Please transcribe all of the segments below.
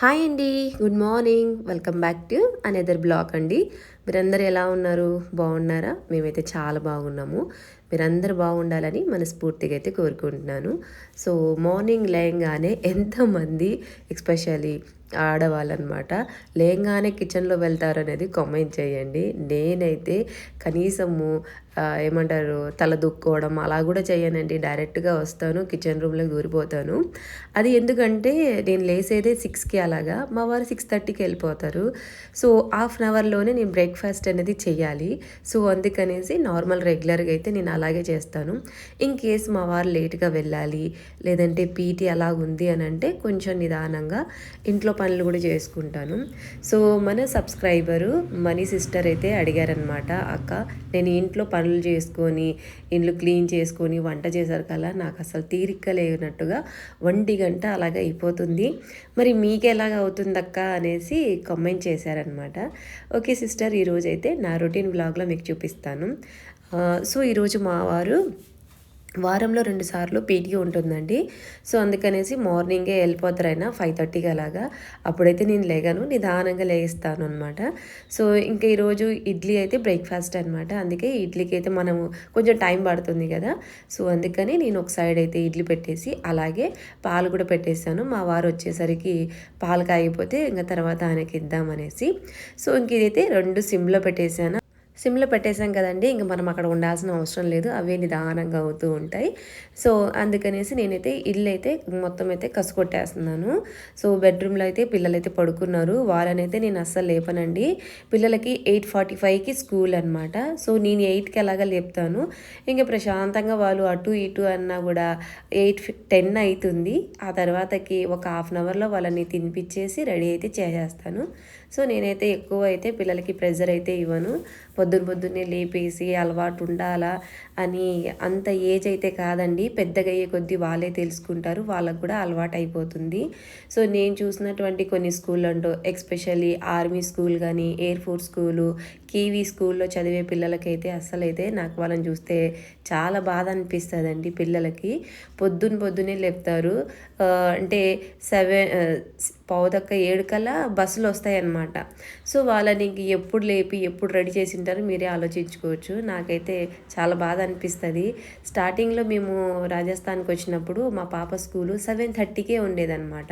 Hi అండి good morning. Welcome back to another blog అండి. మీరందరూ ఎలా ఉన్నారు? బాగున్నారా? మేమైతే చాలా బాగున్నాము. మీరందరూ బాగుండాలని మనస్ఫూర్తిగా అయితే కోరుకుంటున్నాను. సో మార్నింగ్ లేయంగానే ఎంతమంది ఎక్స్పెషల్లీ ఆడవాళ్ళనమాట లేయంగానే కిచెన్లో వెళ్తారు అనేది కామెంట్ చేయండి. నేనైతే కనీసము ఏమంటారు తల దుక్కోవడం అలా కూడా చేయనండి. డైరెక్ట్గా వస్తాను కిచెన్ రూమ్లోకి దూరిపోతాను. అది ఎందుకంటే నేను లేసేదే సిక్స్కి అలాగా మా వారు సిక్స్ థర్టీకి వెళ్ళిపోతారు. సో హాఫ్ అన్ అవర్లోనే నేను బ్రేక్ఫాస్ట్ అనేది చేయాలి. సో అందుకనేసి నార్మల్ రెగ్యులర్గా అయితే నేను అలాగే చేస్తాను. ఇన్ కేస్ మా వారు లేట్గా వెళ్ళాలి లేదంటే పీటీ అలా ఉంది అని అంటే కొంచెం నిదానంగా ఇంట్లో పనులు కూడా చేసుకుంటాను. సో మన సబ్స్క్రైబరు మనీ సిస్టర్ అయితే అడిగారనమాట అక్క నేను ఇంట్లో పనులు చేసుకొని ఇండ్లు క్లీన్ చేసుకొని వంట చేసరికల్లా నాకు అసలు తీరిక లేనట్టుగా ఒంటి గంట అలాగే అయిపోతుంది. మరి మీకు ఎలాగ అవుతుంది అక్క అనేసి కామెంట్ చేశారనమాట ఓకే సిస్టర్ ఈరోజు అయితే నా రొటీన్ బ్లాగ్లో మీకు చూపిస్తాను. సో ఈరోజు మా వారు వారంలో రెండు సార్లు పీటీ ఉంటుందండి. సో అందుకనేసి మార్నింగే వెళ్ళిపోతారు అయినా ఫైవ్ థర్టీకి అలాగా. అప్పుడైతే నేను లేగాను నిదానంగా లేస్తాను అనమాట సో ఇంకా ఈరోజు ఇడ్లీ అయితే బ్రేక్ఫాస్ట్ అనమాట అందుకే ఇడ్లీకి అయితే మనము కొంచెం టైం పడుతుంది కదా. సో అందుకని నేను ఒక సైడ్ అయితే ఇడ్లీ పెట్టేసి అలాగే పాలు కూడా పెట్టేశాను మా వారు వచ్చేసరికి పాలు కాగిపోతే ఇంకా తర్వాత ఆయనకి ఇద్దామనేసి. సో ఇంక ఇదైతే రెండు సిమ్లో పెట్టేశాను. సిమ్లో పెట్టేసాం కదండి. ఇంక మనం అక్కడ ఉండాల్సిన అవసరం లేదు. అవే నిదానంగా అవుతూ ఉంటాయి. సో అందుకనేసి నేనైతే ఇల్లు అయితే మొత్తం అయితే కసుకొట్టేస్తున్నాను. సో బెడ్రూమ్లో అయితే పిల్లలైతే పడుకున్నారు. వాళ్ళనైతే నేను అస్సలు లేపనండి. పిల్లలకి ఎయిట్ ఫార్టీ ఫైవ్కి స్కూల్ అనమాట సో నేను ఎయిట్కి ఎలాగా లేపుతాను. ఇంకా ప్రశాంతంగా వాళ్ళు అటు ఇటు అన్నా కూడా ఎయిట్ టెన్ అవుతుంది ఆ తర్వాతకి ఒక హాఫ్ అన్ అవర్లో వాళ్ళని తినిపించేసి రెడీ అయితే చేసేస్తాను. సో నేనైతే ఎక్కువ అయితే పిల్లలకి ప్రెజర్ అయితే ఇవ్వను. పొద్దున్న పొద్దున్నే లేపేసి అలవాటు ఉండాలా అని అంత ఏజ్ అయితే కాదండి. పెద్దగా అయ్యే కొద్దీ వాళ్ళే తెలుసుకుంటారు. వాళ్ళకు కూడా అలవాటు అయిపోతుంది. సో నేను చూసినటువంటి కొన్ని స్కూల్ అంటూ ఎక్స్పెషల్లీ ఆర్మీ స్కూల్ కానీ ఎయిర్ ఫోర్స్ స్కూలు కేవీ స్కూల్లో చదివే పిల్లలకైతే అస్సలైతే నాకు వాళ్ళని చూస్తే చాలా బాధ అనిపిస్తుందండి పిల్లలకి. పొద్దున్న పొద్దునే లేపుతారు. అంటే సెవెన్ పావుదక్క ఏడు కల్లా బస్సులు వస్తాయన్నమాట. సో వాళ్ళని ఎప్పుడు లేపి ఎప్పుడు రెడీ చేసి ఉంటారో మీరే ఆలోచించుకోవచ్చు. నాకైతే చాలా బాధ అనిపిస్తుంది. స్టార్టింగ్లో మేము రాజస్థాన్కి వచ్చినప్పుడు మా పాప స్కూలు సెవెన్ థర్టీకే ఉండేదన్నమాట.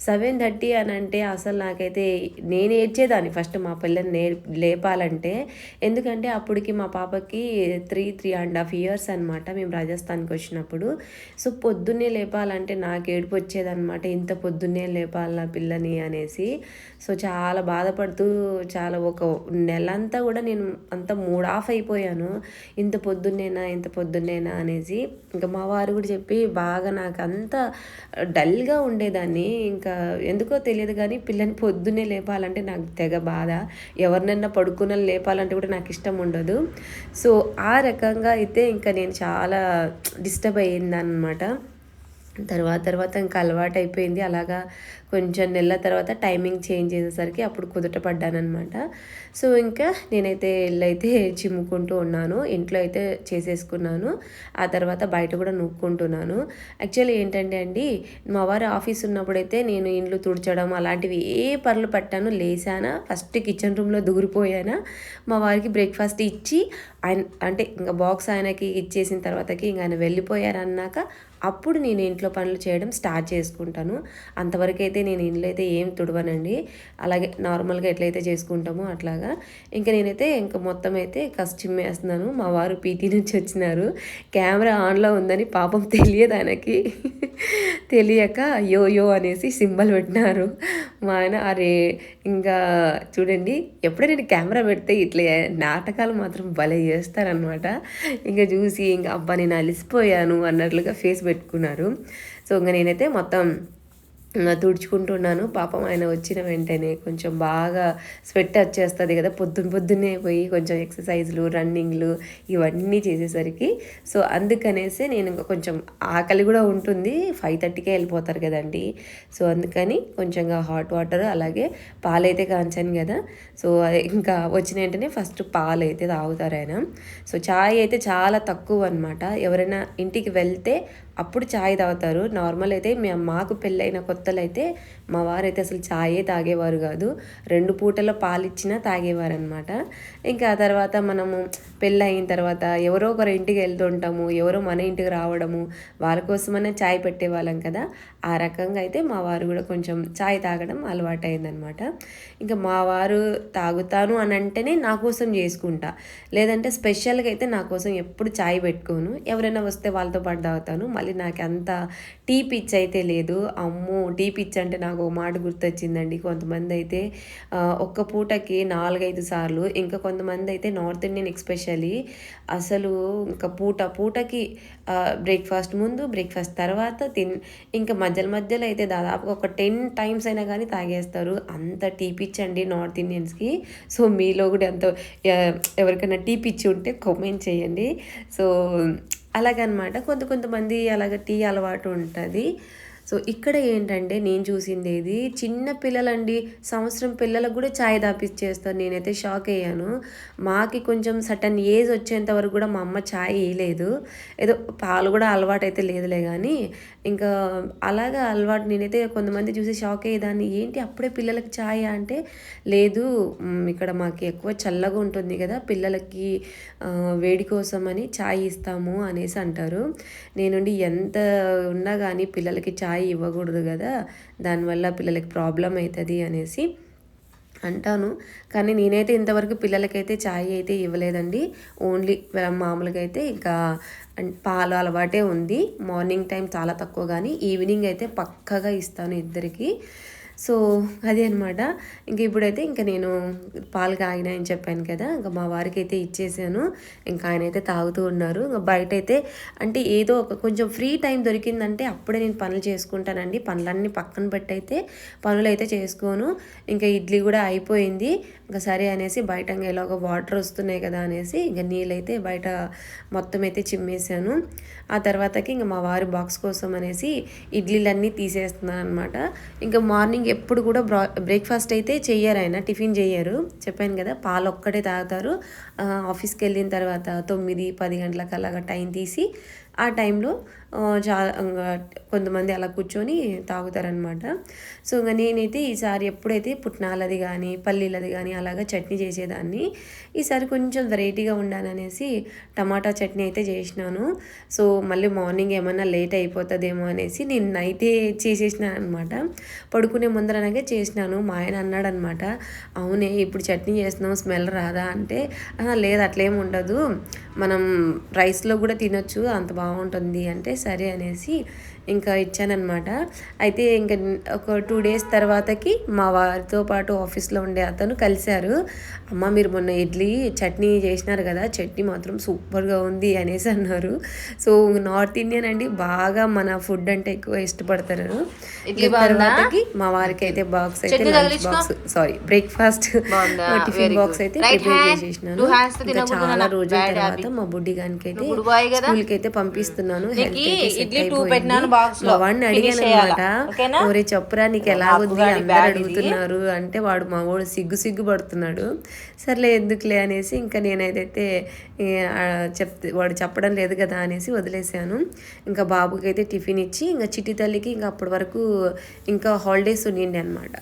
సెవెన్ థర్టీ అని అంటే అసలు నాకైతే నేను ఏడ్చేదాన్ని. ఫస్ట్ మా పిల్లల్ని నే లేపాలంటే ఎందుకంటే అప్పటికి మా పాపకి three three and half years అనమాట మేము రాజస్థాన్కి వచ్చినప్పుడు. సో పొద్దున్నే లేపాలంటే నాకు ఏడుపు వచ్చేదనమాట ఇంత పొద్దున్నే లేపాలి నా పిల్లని అనేసి. సో చాలా బాధపడుతూ చాలా ఒక నెలంతా కూడా నేను అంత మూడ్ ఆఫ్ అయిపోయాను. ఇంత పొద్దున్నేనా ఇంత పొద్దున్నేనా అనేసి. ఇంకా మా వారు కూడా చెప్పి బాగా నాకు అంత డల్గా ఉండేదాన్ని. ఇంకా ఇంకా ఎందుకో తెలియదు కానీ పిల్లని పొద్దున్నే లేపాలంటే నాకు తెగ బాధ. ఎవరినైనా పడుకున్న లేపాలంటే కూడా నాకు ఇష్టం ఉండదు. సో ఆ రకంగా అయితే ఇంకా నేను చాలా డిస్టర్బ్ అయ్యిందనమాట తర్వాత తర్వాత ఇంకా అలవాటు అయిపోయింది. అలాగా కొంచెం నెలల తర్వాత టైమింగ్ చేంజ్ చేసేసరికి అప్పుడు కుదుట పడ్డానమాట సో ఇంకా నేనైతే ఇల్లు అయితే చిమ్ముకుంటూ ఉన్నాను. ఇంట్లో అయితే చేసేసుకున్నాను. ఆ తర్వాత బయట కూడా నూక్కుంటున్నాను. యాక్చువల్లీ ఏంటంటే అండి మా వారి ఆఫీస్ ఉన్నప్పుడైతే నేను ఇండ్లు తుడచడం అలాంటివి ఏ పనులు పట్టాను లేసానా ఫస్ట్ కిచెన్ రూమ్లో దూరిపోయానా మా వారికి బ్రేక్ఫాస్ట్ ఇచ్చి ఆయన అంటే ఇంకా బాక్స్ ఆయనకి ఇచ్చేసిన తర్వాతకి ఇంకా ఆయన వెళ్ళిపోయారన్నాక అప్పుడు నేను ఇంట్లో పనులు చేయడం స్టార్ట్ చేసుకుంటాను. అంతవరకు అయితే నేను ఇంట్లో అయితే ఏం తుడవనండి. అలాగే నార్మల్గా ఎట్లయితే చేసుకుంటామో అట్లాగా. ఇంకా నేనైతే ఇంకా మొత్తం అయితే కసి మా వారు పీటీ నుంచి వచ్చినారు. కెమెరా ఆన్లో ఉందని పాపం తెలియదు ఆయనకి. తెలియక యో యో అనేసి సింబల్ పెట్టినారు. మా ఆయన అరే ఇంకా చూడండి ఎప్పుడే నేను కెమెరా పెడితే ఇట్లా నాటకాలు మాత్రం భలే చేస్తారనమాట ఇంకా చూసి ఇంకా అబ్బా నేను అలిసిపోయాను అన్నట్లుగా ఫేస్ పెట్టుకున్నారు. సో ఇంకా నేనైతే మొత్తం తుడుచుకుంటున్నాను. పాపం ఆయన వచ్చిన వెంటనే కొంచెం బాగా స్వెట్ వచ్చేస్తుంది కదా పొద్దున్న పొద్దున్నే పోయి కొంచెం ఎక్సర్సైజ్లు రన్నింగ్లు ఇవన్నీ చేసేసరికి. సో అందుకనేసి నేను ఇంకా కొంచెం ఆకలి కూడా ఉంటుంది. ఫైవ్ థర్టీకే వెళ్ళిపోతారు కదండి. సో అందుకని కొంచెంగా హాట్ వాటర్ అలాగే పాలైతే కాంచాను కదా. సో ఇంకా వచ్చిన వెంటనే ఫస్ట్ పాలు అయితే తాగుతారు ఆయన. సో ఛాయ్ అయితే చాలా తక్కువ అనమాట ఎవరైనా ఇంటికి వెళ్తే అప్పుడు ఛాయ్ తాగుతారు. నార్మల్ అయితే మేము మాకు పెళ్ళైన కొత్తలు అయితే మా వారైతే అసలు ఛాయే తాగేవారు కాదు. రెండు పూటల పాలు ఇచ్చినా తాగేవారు అనమాట ఇంకా ఆ తర్వాత మనము పెళ్ళి అయిన తర్వాత ఎవరో ఒకరి ఇంటికి వెళ్తుంటాము ఎవరో మన ఇంటికి రావడము వాళ్ళ కోసమనే ఛాయ్ పెట్టేవాళ్ళం కదా. ఆ రకంగా అయితే మా వారు కూడా కొంచెం చాయ్ తాగడం అలవాటైందనమాట ఇంకా మా వారు తాగుతాను అని అంటేనే నా కోసం చేసుకుంటా. లేదంటే స్పెషల్గా అయితే నా కోసం ఎప్పుడు చాయ్ పెట్టుకోను. ఎవరైనా వస్తే వాళ్ళతో పాటు తాగుతాను. మళ్ళీ నాకు అంత టీ పిచ్ అయితే లేదు. అమ్మో టీ పిచ్ అంటే నాకు ఒక మాట గుర్తొచ్చిందండి. కొంతమంది అయితే ఒక్క పూటకి నాలుగైదు సార్లు ఇంకా కొంతమంది అయితే నార్త్ ఇండియన్ ఎక్స్పెషలీ అసలు ఇంకా పూట పూటకి బ్రేక్ఫాస్ట్ ముందు బ్రేక్ఫాస్ట్ తర్వాత తిన్ ఇంకా మధ్యలో మధ్యలో అయితే దాదాపు ఒక టెన్ టైమ్స్ అయినా కానీ తాగేస్తారు. అంత టీ పిచ్ అండి నార్త్ ఇండియన్స్కి. సో మీలో కూడా ఎంత ఎవరికైనా టీ పిచ్చి ఉంటే కామెంట్ చేయండి. సో అలాగనమాట. కొంత కొంతమంది అలాగ టీ అలవాటు ఉంటుంది. సో ఇక్కడ ఏంటంటే నేను చూసింది ఏది చిన్న పిల్లలండి సంవత్సరం పిల్లలకు కూడా ఛాయ్ తాపిచ్చేస్తారు. నేనైతే షాక్ అయ్యాను. మాకి కొంచెం సటన్ ఏజ్ వచ్చేంత వరకు కూడా మా అమ్మ ఛాయ్ వేయలేదు ఏదో పాలు కూడా అలవాటు అయితే లేదులే కానీ ఇంకా అలాగా అలవాటు నేనైతే కొంతమంది చూసి షాక్ అయ్యేదాన్ని. ఏంటి అప్పుడే పిల్లలకి ఛాయ్ అంటే లేదు ఇక్కడ మాకు ఎక్కువ చల్లగా ఉంటుంది కదా పిల్లలకి వేడి కోసం అని ఛాయ్ ఇస్తాము అనేసి అంటారు. నేనుండి ఎంత ఉన్నా కానీ పిల్లలకి ఛాయ్ ఇవ్వకూడదు కదా దానివల్ల పిల్లలకి ప్రాబ్లం అవుతుంది అనేసి అంటాను. కానీ నేనైతే ఇంతవరకు పిల్లలకైతే ఛాయ్ అయితే ఇవ్వలేదండి. ఓన్లీ మామూలుగా అయితే ఇంకా పాలు అలవాటే ఉంది. మార్నింగ్ టైం చాలా తక్కువ కానీ ఈవినింగ్ అయితే పక్కగా ఇస్తాను ఇద్దరికి. సో అదే అనమాట ఇంక ఇప్పుడైతే ఇంకా నేను పాలు కాగినాయని చెప్పాను కదా ఇంకా మా వారికి అయితే ఇచ్చేసాను. ఇంకా ఆయన అయితే తాగుతూ ఉన్నారు. ఇంకా బయట అయితే అంటే ఏదో ఒక కొంచెం ఫ్రీ టైం దొరికిందంటే అప్పుడే నేను పనులు చేసుకుంటానండి. పనులన్నీ పక్కన పెట్టి అయితే పనులు అయితే చేసుకోను. ఇంకా ఇడ్లీ కూడా అయిపోయింది. ఇంకా సరే అనేసి బయట ఇంకా వాటర్ వస్తున్నాయి కదా అనేసి ఇంకా నీళ్ళైతే బయట మొత్తం అయితే చిమ్మేశాను ఆ తర్వాతకి ఇంకా మా వారి బాక్స్ కోసం అనేసి ఇడ్లీలన్నీ తీసేస్తున్నాను అనమాట ఇంకా మార్నింగ్ ఎప్పుడు కూడా బ్రా బ్రేక్ఫాస్ట్ అయితే చెయ్యరు ఆయన టిఫిన్ చేయరు చెప్పాను కదా పాలు ఒక్కటే తాగుతారు. ఆఫీస్కి వెళ్ళిన తర్వాత తొమ్మిది పది గంటలకు అలాగా టైం తీసి ఆ టైంలో చా కొంతమంది అలా కూర్చొని తాగుతారనమాట. సో ఇంకా నేనైతే ఈసారి ఎప్పుడైతే పుట్నాలది కానీ పల్లీలది కానీ అలాగా చట్నీ చేసేదాన్ని ఈసారి కొంచెం వెరైటీగా ఉండాలనేసి టమాటా చట్నీ అయితే చేసినాను. సో మళ్ళీ మార్నింగ్ ఏమన్నా లేట్ అయిపోతుందేమో అనేసి నేను నైటే చేసేసినాను అనమాట. పడుకునే ముందరనగా చేసినాను. మా ఆయన అన్నాడు అనమాట అవునే ఇప్పుడు చట్నీ చేస్తున్నాం స్మెల్ రాదా? అంటే "ఆహా, లేదు అట్లేం ఉండదు. మనం రైస్లో కూడా తినొచ్చు అంత బాగుంటుంది. అంటే సరే అనేసి ఇంకా ఇచ్చానమాట అయితే ఇంకా ఒక టూ డేస్ తర్వాతకి మా వారితో పాటు ఆఫీస్లో ఉండే అతను కలిశారు. అమ్మ మీరు మొన్న ఇడ్లీ చట్నీ చేసినారు కదా చట్నీ మాత్రం సూపర్గా ఉంది అనేసి అన్నారు. సో నార్త్ ఇండియన్ అండి బాగా మన ఫుడ్ అంటే ఎక్కువ ఇష్టపడతారు? తర్వాతకి మా వారికి అయితే బాక్స్ అయితే lunch. Box sorry breakfast? Tiffin box. అయితే ప్రిపేర్ చేసేసినాను ఇంకా చాలా. రోజుల తర్వాత. మా బుడ్డి గానికి అయితే? స్కూల్కి అయితే పంపిస్తున్నాను వాడిని అడిగాను? అనమాట? ఒరే చెప్పురా నీకు ఎలా ఉంది అందరు. అడుగుతున్నారు అంటే వాడు మా వాడు సిగ్గు సిగ్గు పడుతున్నాడు సర్లే ఎందుకులే అనేసి ఇంకా నేనైతే చెప్తే వాడు చెప్పడం లేదు కదా అనేసి వదిలేసాను ఇంకా బాబుకి అయితే టిఫిన్ ఇచ్చి ఇంకా చిట్టి తల్లికి ఇంకా అప్పటి వరకు ఇంకా హాలిడేస్ ఉండిండి అనమాట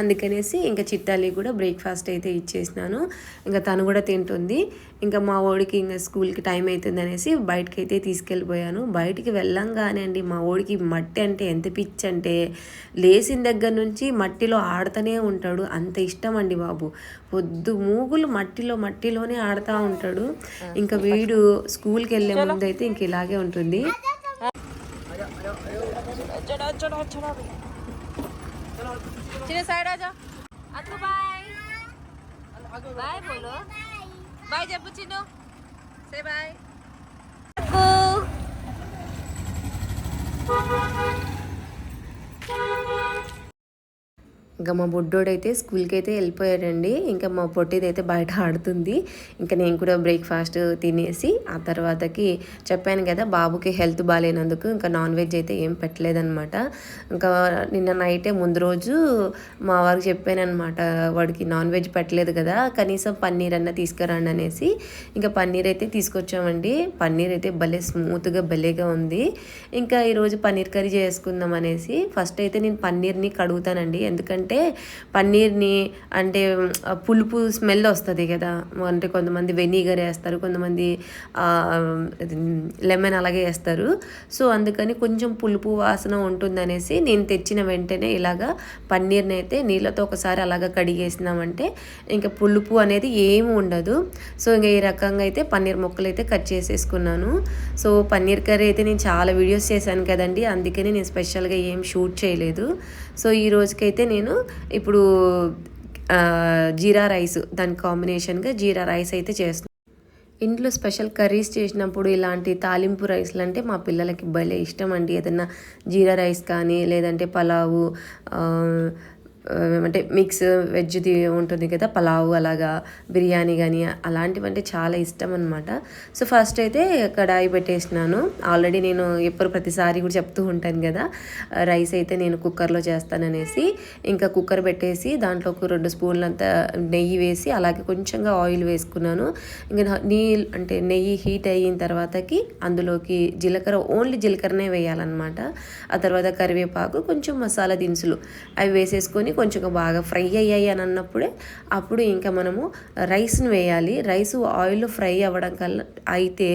అందుకనేసి ఇంకా చిట్టాలి కూడా బ్రేక్ఫాస్ట్ అయితే ఇచ్చేసినాను. ఇంకా తను కూడా తింటుంది. ఇంకా మా ఓడికి ఇంకా స్కూల్కి టైం అవుతుంది అనేసి బయటకి అయితే తీసుకెళ్ళిపోయాను. బయటికి వెళ్ళంగానే అండి మా ఓడికి మట్టి అంటే ఎంత పిచ్చి అంటే లేచిన దగ్గర నుంచి మట్టిలో ఆడుతూనే ఉంటాడు. అంత ఇష్టం అండి బాబు. పొద్దు మూగులు మట్టిలో మట్టిలోనే ఆడుతూ ఉంటాడు. ఇంకా వీడు స్కూల్కి వెళ్ళే ముందు అయితే ఇంక ఇలాగే ఉంటుంది. చిన్న సైడ్ ఆజా అత్తు బాయ్ బాయ్ బోలో. బాయ్ చెప్పు చిన్ను. సే బాయ్ ఇంకా మా బుడ్డోడైతే స్కూల్కి అయితే వెళ్ళిపోయాడండి. ఇంకా మా పొట్టిది అయితే బయట ఆడుతుంది. ఇంకా నేను కూడా బ్రేక్ఫాస్ట్ తినేసి ఆ తర్వాతకి చెప్పాను కదా బాబుకి హెల్త్ బాగాలేనందుకు ఇంకా నాన్ వెజ్ అయితే ఏం పెట్టలేదనమాట ఇంకా నిన్న నైటే ముందు రోజు మా వారికి చెప్పానమాట వాడికి నాన్ వెజ్ పెట్టలేదు కదా కనీసం పన్నీర్ అన్న తీసుకురండి అనేసి. ఇంకా పన్నీర్ అయితే తీసుకొచ్చామండి. పన్నీర్ అయితే భలే స్మూత్గా భలేగా ఉంది. ఇంకా ఈరోజు పన్నీర్ కర్రీ చేసుకుందాం అనేసి ఫస్ట్ అయితే నేను పన్నీర్ని కడుగుతానండి. ఎందుకంటే అంటే పన్నీర్ని అంటే పులుపు స్మెల్ వస్తుంది కదా. అంటే కొంతమంది వెనిగర్ వేస్తారు కొంతమంది లెమన్ అలాగే వేస్తారు. సో అందుకని కొంచెం పులుపు వాసన ఉంటుందనేసి నేను తెచ్చిన వెంటనే ఇలాగా పన్నీర్ని అయితే నీళ్ళతో ఒకసారి అలాగా కడిగేసినామంటే ఇంకా పులుపు అనేది ఏమి ఉండదు. సో ఇంకా ఈ రకంగా అయితే పన్నీర్ ముక్కలు అయితే కట్ చేసేసుకున్నాను. సో పన్నీర్ కర్రీ అయితే నేను చాలా వీడియోస్ చేశాను కదండి అందుకని నేను స్పెషల్గా ఏం షూట్ చేయలేదు. సో ఈ రోజుకైతే నేను ఇప్పుడు జీరా రైస్ దాని కాంబినేషన్గా జీరా రైస్ అయితే చేస్తున్నాను ఇంట్లో స్పెషల్ కర్రీస్ చేసినప్పుడు ఇలాంటి తాలింపు రైస్లు అంటే మా పిల్లలకి భలే ఇష్టం అండి. ఏదన్నా జీరా రైస్ కానీ లేదంటే పలావు అంటే మిక్స్ వెజ్ది ఉంటుంది కదా పలావ్ అలాగా బిర్యానీ కానీ అలాంటివి అంటే చాలా ఇష్టం అనమాట సో ఫస్ట్ అయితే కడాయి పెట్టేసినాను. ఆల్రెడీ నేను ఎప్పుడు ప్రతిసారి కూడా చెప్తూ ఉంటాను కదా రైస్ అయితే నేను కుక్కర్లో చేస్తాననేసి ఇంకా కుక్కర్ పెట్టేసి దాంట్లో ఒక రెండు స్పూన్లంత నెయ్యి వేసి అలాగే కొంచెంగా ఆయిల్ వేసుకున్నాను. ఇంకా నీ అంటే నెయ్యి హీట్ అయిన తర్వాతకి అందులోకి జీలకర్ర ఓన్లీ జీలకర్రనే వేయాలన్నమాట. ఆ తర్వాత కరివేపాకు కొంచెం మసాలా దినుసులు అవి వేసేసుకొని కొంచెం బాగా ఫ్రై అయ్యాయి అని అన్నప్పుడే అప్పుడు ఇంకా మనము రైస్ని వేయాలి. రైస్ ఆయిల్ ఫ్రై అవ్వడం కల్లా అయితే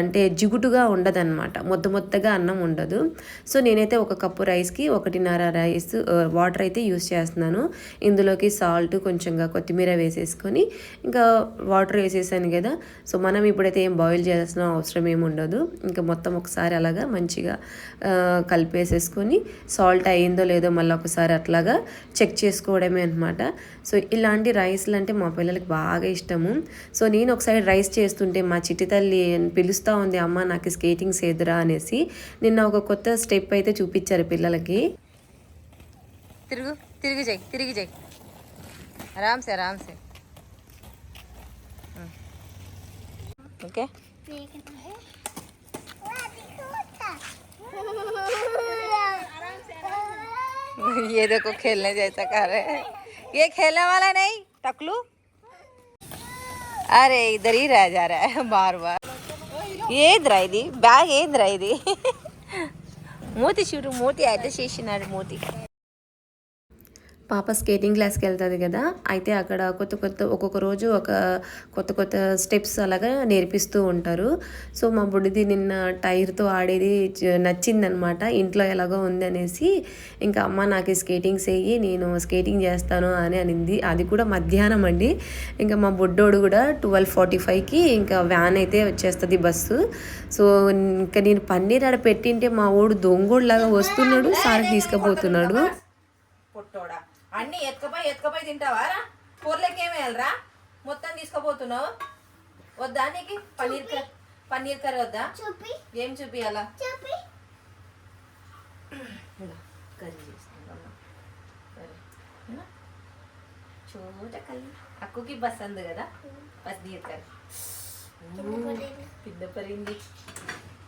అంటే జిగుటుగా ఉండదన్నమాట. మొత్త మొత్తగా అన్నం ఉండదు. సో నేనైతే ఒక కప్పు రైస్కి ఒకటిన్నర రైస్ వాటర్ అయితే యూస్ చేస్తున్నాను. ఇందులోకి సాల్ట్ కొంచెంగా కొత్తిమీర వేసేసుకొని ఇంకా వాటర్ వేసేసాను కదా. సో మనం ఇప్పుడైతే ఏం బాయిల్ చేయాల్సిన అవసరం ఏమి ఉండదు. ఇంకా మొత్తం ఒకసారి అలాగా మంచిగా కలిపేసేసుకొని సాల్ట్ అయ్యిందో లేదో మళ్ళీ ఒకసారి అట్లాగా చెక్ చేసుకోవడమే అనమాట సో ఇలాంటి రైస్లు అంటే మా పిల్లలకి బాగా ఇష్టము. సో నేను ఒకసారి రైస్ చేస్తుంటే మా చిట్టి తల్లి పిలుస్తూ ఉంది అమ్మ నాకు స్కేటింగ్స్ ఏదురా అనేసి. నిన్న ఒక కొత్త స్టెప్ అయితే చూపించారు పిల్లలకి. తిరుగు తిరిగి చెయ్యి తిరిగి చెయ్యి. ఆరామ్ సే ఆరామ్ సే ఓకే ये देखो खेलने जैसा कर रहे हैं ये खेलने वाला नहीं टकलू अरे इधर ही रह जा रहा है बार बार ఏంద్రా ఇది బ్యాగ్ ఏంద్రా ఇది మూతి చూడు మూతి అయితే చేసినాడు మూతి పాప స్కేటింగ్ క్లాస్కి వెళ్తుంది కదా అయితే అక్కడ కొత్త కొత్త ఒక్కొక్క రోజు ఒక కొత్త కొత్త స్టెప్స్ అలాగా నేర్పిస్తూ ఉంటారు. సో మా బుడ్డిది నిన్న టైర్తో ఆడేది నచ్చిందనమాట. ఇంట్లో ఎలాగో ఉంది అనేసి ఇంకా అమ్మ నాకు స్కేటింగ్స్ వేయి నేను స్కేటింగ్ చేస్తాను అని అనింది. అది కూడా మధ్యాహ్నం అండి. ఇంకా మా బుడ్డోడు కూడా ట్వెల్వ్ ఫార్టీ ఫైవ్కి ఇంకా వ్యాన్ అయితే వచ్చేస్తుంది బస్సు. సో ఇంకా నేను పన్నీర్ ఆడ పెట్టింటే మా ఓడు దొంగోడులాగా వస్తున్నాడు సార్ తీసుకుపోతున్నాడు. పొట్టోడా? అన్ని ఎత్తుకపోయి ఎత్తుకపోయి తింటావారా కూరలకేం వేయాలరా మొత్తం తీసుకుపోతున్నావు? వద్దా నీకు? పన్నీర్ పన్నీర్ కర్రీ వద్దా? ఏం చూపియాలా? కర్రీ చేస్తున్నాం చోట కళ్ళు అక్కుకి బస్ అంది కదా? పన్నీర్ కర్రీ పెద్ద పరింది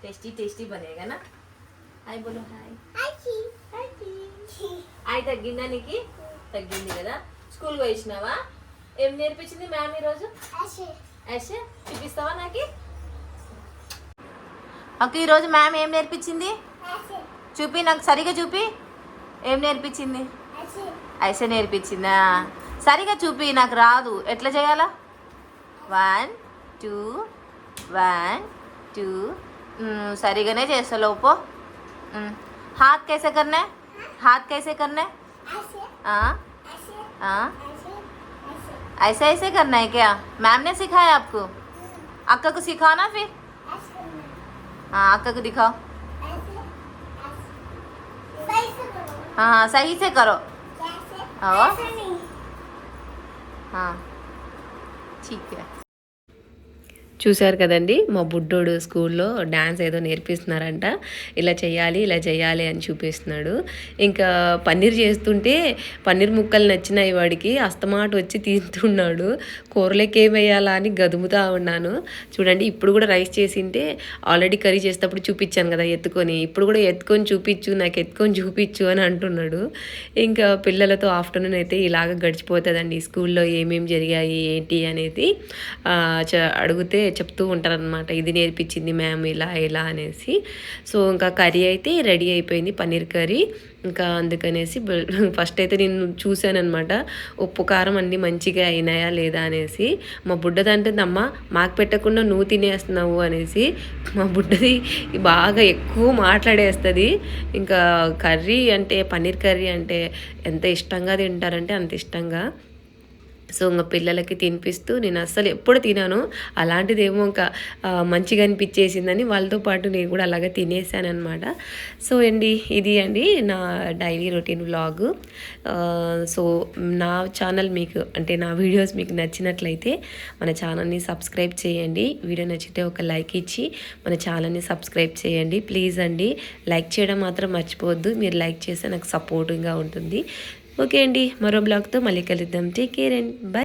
టేస్టీ టేస్టీ బనే కదా? హాయ్ బోలో. హాయ్. హాయ్ తగ్గిందా నీకి? తగ్గింది కదా స్కూల్ పోయినావా ఏం నేర్పించింది మ్యామ్ ఈరోజు ఐషే చూపిస్తావా నాకు అక్క ఈరోజు మ్యామ్ ఏం నేర్పించింది చూపి నాకు సరిగా చూపి ఏం నేర్పించింది ఐసే నేర్పించిందా సరిగా చూపి నాకు రాదు ఎట్లా చేయాలా వన్ టూ వన్ టూ సరిగానే చేస్తా లోపో हाथ कैसे करना है हाथ कैसे करना है हाँ हाँ ऐसे ऐसे करना है क्या? मैम ने सिखाया आपको? अक्का को सिखाओ ना फिर। हाँ अक्का को दिखाओ। हाँ हाँ सही से करो। हाँ ठीक है। చూశారు కదండి మా బుడ్డోడు స్కూల్లో డ్యాన్స్ ఏదో నేర్పిస్తున్నారంట. ఇలా చేయాలి ఇలా చేయాలి అని చూపిస్తున్నాడు. ఇంకా పన్నీర్ చేస్తుంటే పన్నీర్ ముక్కలు నచ్చినాయి వాడికి అస్తమాట వచ్చి తింటున్నాడు. కూరలోకి ఏం వేయాలా అని గదుముతా ఉన్నాను. చూడండి ఇప్పుడు కూడా రైస్ చేసింటే ఆల్రెడీ కర్రీ చేసేటప్పుడు చూపించాను కదా ఎత్తుకొని. ఇప్పుడు కూడా ఎత్తుకొని చూపించు నాకు ఎత్తుకొని చూపించు అని అంటున్నాడు. ఇంకా పిల్లలతో ఆఫ్టర్నూన్ అయితే ఇలాగ గడిచిపోతుందండి. స్కూల్లో ఏమేమి జరిగాయి ఏంటి అనేది చ- అడిగితే చెప్తూ ఉంటారనమాట ఇది నేర్పించింది మ్యామ్ ఇలా ఇలా అనేసి. సో ఇంకా కర్రీ అయితే రెడీ అయిపోయింది పన్నీర్ కర్రీ. ఇంకా అందుకనేసి ఫస్ట్ అయితే నేను చూశానమాట ఉప్పు కారం అన్ని మంచిగా అయినాయా లేదా అనేసి. మా బుడ్డది అంటుంది అమ్మ మాకు పెట్టకుండా నువ్వు తినేస్తున్నావు అనేసి. మా బుడ్డది బాగా ఎక్కువ మాట్లాడేస్తుంది. ఇంకా కర్రీ అంటే పన్నీర్ కర్రీ అంటే ఎంత ఇష్టంగా తింటారంటే అంత ఇష్టంగా. సో ఇంకా పిల్లలకి తినిపిస్తూ నేను అస్సలు ఎప్పుడు తినాను. అలాంటిది ఏమో ఇంకా మంచిగా అనిపించేసిందని వాళ్ళతో పాటు నేను కూడా అలాగే తినేసాను అనమాట సో అండి ఇది అండి నా డైలీ రొటీన్ వ్లాగ్. సో నా ఛానల్ మీకు అంటే నా వీడియోస్ మీకు నచ్చినట్లయితే మన ఛానల్ని సబ్స్క్రైబ్ చేయండి. వీడియో నచ్చితే ఒక లైక్ ఇచ్చి మన ఛానల్ని సబ్స్క్రైబ్ చేయండి. ప్లీజ్ అండి లైక్ చేయడం మాత్రం మర్చిపోవద్దు. మీరు లైక్ చేస్తే నాకు సపోర్టింగ్గా ఉంటుంది. ఓకే అండి మరో బ్లాగ్తో మళ్ళీ కలుద్దాం. Take care and by